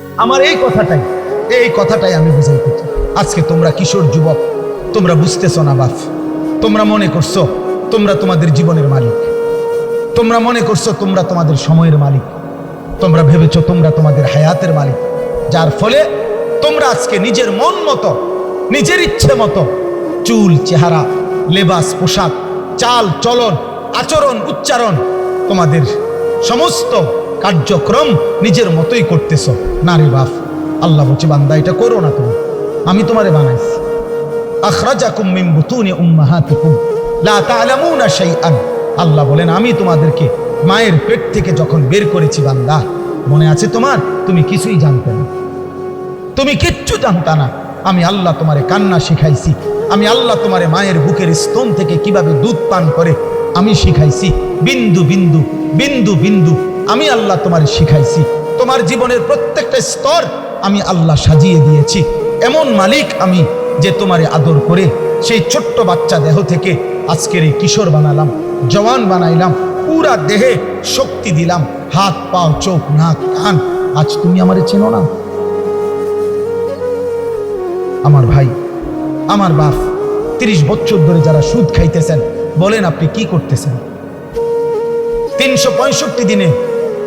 আমার এই কথাটাই এই কথাটাই আমি বুঝাইতে চাই আজকে তোমরা কিশোর যুবক, তোমরা বুঝতেছো না বাপ। তোমরা মনে করছ তোমরা তোমাদের জীবনের মালিক। তোমরা মনে করছ তোমরা তোমাদের সময়ের মালিক। তোমরা ভেবেছো তোমরা তোমাদের হায়াতের মালিক। যার ফলে তোমরা আজকে নিজের মন মতো, নিজের ইচ্ছে মতো চুল, চেহারা, লেবাস, পোশাক, চাল, চলন, আচরণ, উচ্চারণ তোমাদের সমস্ত কার্যক্রম নিজের মতোই করতেছ। না রে বাপ, আল্লাহ বলছে, বান্দা, এটা করো না তুমি। আমি তোমারে বানাইছি। আখরাজাকুম মিন বুতুনি উম্মাহাতিকুম। লা তা'লামুনা শাইআন। আল্লাহ বলেন, আমি তোমাদেরকে মায়ের পেট থেকে যখন বের করেছি, বান্দা, মনে আছে তোমার? তুমি কিছুই জানতে না। তুমি কিচ্ছু জানতা না। আমি আল্লাহ তোমারে কান্না শিখাইছি। আমি আল্লাহ তোমারে মায়ের বুকের স্তন থেকে কীভাবে দুধ পান করে, আমি শিখাইছি। বিন্দু বিন্দু বিন্দু বিন্দু আমি আল্লাহ তোমারে শিখাইছি। তোমার জীবনের প্রত্যেকটা স্তর আমি আল্লাহ সাজিয়ে দিয়েছি। এমন মালিক আমি যে তোমারে আদর করে সেই ছোট্ট বাচ্চা দেহ থেকে আজকের এই কিশোর বানালাম, জওয়ান বানাইলাম, পুরা দেহে শক্তি দিলাম, হাত, পাও, চোখ, নাক, কান। আজ তুমি আমারে চেনো না? আমার ভাই, আমার বাপ, তিরিশ বছর ধরে যারা সুদ খাইতেছেন, বলেন আপনি কি করতেছেন? তিনশো পঁয়ষট্টি দিনে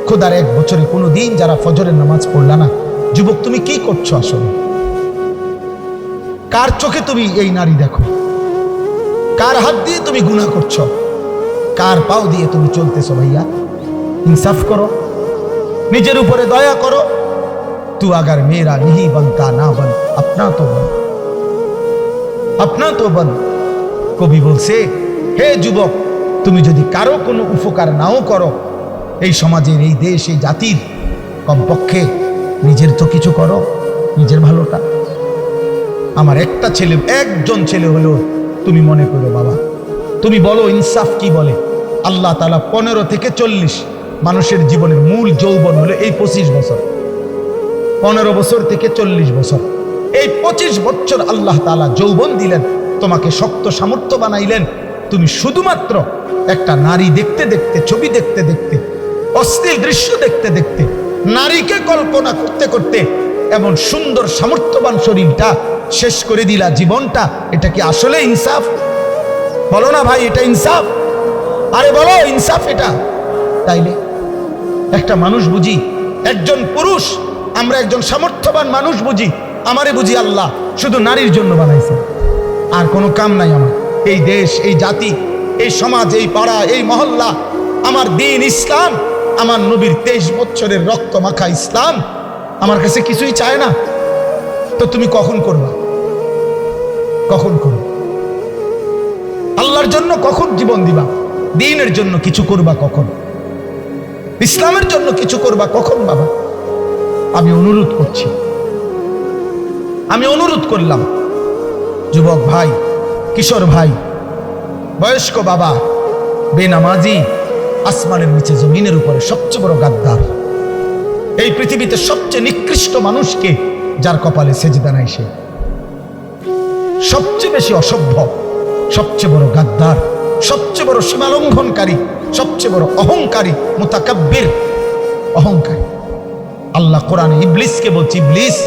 খোদার এক বছরে কোনো দিন যারা ফজরের নামাজ পড়লা না। যুবক, তুমি কি করছ আসলে? কার চোখে তুমি এই নারী দেখো? কার হাত দিয়ে তুমি গুণা করছ? কার পাও দিয়ে তুমি চলতেছো ভাইয়া? ইনসাফ করো। নিজের উপরে দয়া করো। তু আগার মেয়েরা নিহি বনতা না বন, আপনা তো বন। আপনা তো বন। কবি বলছে, হে যুবক, তুমি যদি কারও কোনো উপকার নাও করো এই সমাজের, এই দেশ, এই জাতির কমপক্ষে নিজের তো কিছু করো, নিজের ভালোটা। আমার একটা ছেলে, একজন ছেলে হলো তুমি মনে করো, বাবা। তুমি বলো, ইনসাফ কি বলে? আল্লাহ তালা পনেরো থেকে চল্লিশ মানুষের জীবনের মূল যৌবন হলো এই পঁচিশ বছর। পনেরো বছর থেকে চল্লিশ বছর। এই পঁচিশ বছর আল্লাহ তালা যৌবন দিলেন, তোমাকে শক্ত সামর্থ্য বানাইলেন। তুমি শুধুমাত্র একটা নারী দেখতে দেখতে, ছবি দেখতে দেখতে অশ্লীল দৃশ্য দেখতে দেখতে, নারীকে কল্পনা করতে করতে এমন সুন্দর সামর্থ্যবান শরীরটা শেষ করে দিলা জীবনটা। এটা কি আসলে ইনসাফ? বলো না ভাই, এটা ইনসাফ? আরে বলো, ইনসাফ এটা। তাইলে একটা মানুষ বুঝি, একজন পুরুষ, আমরা একজন সামর্থ্যবান মানুষ বুঝি, আমারে বুঝি আল্লাহ শুধু নারীর জন্য বানাইছে। আর কোনো কাম নাই আমার। এই দেশ, এই জাতি, এই সমাজ, এই পাড়া, এই মহল্লা, আমার দিন ইসলাম আমার নবীর তেইশ বছরের রক্ত মাখা ইসলাম আমার কাছে কিছুই চায় না। তো তুমি কখন করবা? কখন করবা? আল্লাহর জন্য কখন জীবন দিবা? দিনের জন্য কিছু করবা কখন? ইসলামের জন্য কিছু করবা কখন বাবা? আমি অনুরোধ করছি। আমি অনুরোধ করলাম, যুবক ভাই, কিশোর ভাই, বয়স্ক বাবা, বেনামাজি আসমানের নিচে জমিনের উপরে সবচেয়ে বড় গাদ্দার। এই পৃথিবীতে সবচেয়ে নিকৃষ্ট মানুষকে যার কপালে সেজদা নাই সে। সবচেয়ে বেশি অসভ্য, সবচেয়ে বড় গাদ্দার, সবচেয়ে বড় সীমালঙ্ঘনকারী, সবচেয়ে বড় অহংকারী, মোতাকাব্বির অহংকারী। আল্লাহ কোরআন ইবলিসকে বলছি, ইবলিস,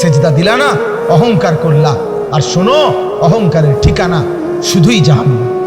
সেজদা দিলা না, অহংকার করলা। আর শোনো, অহংকারের ঠিকানা শুধুই জাহান্ন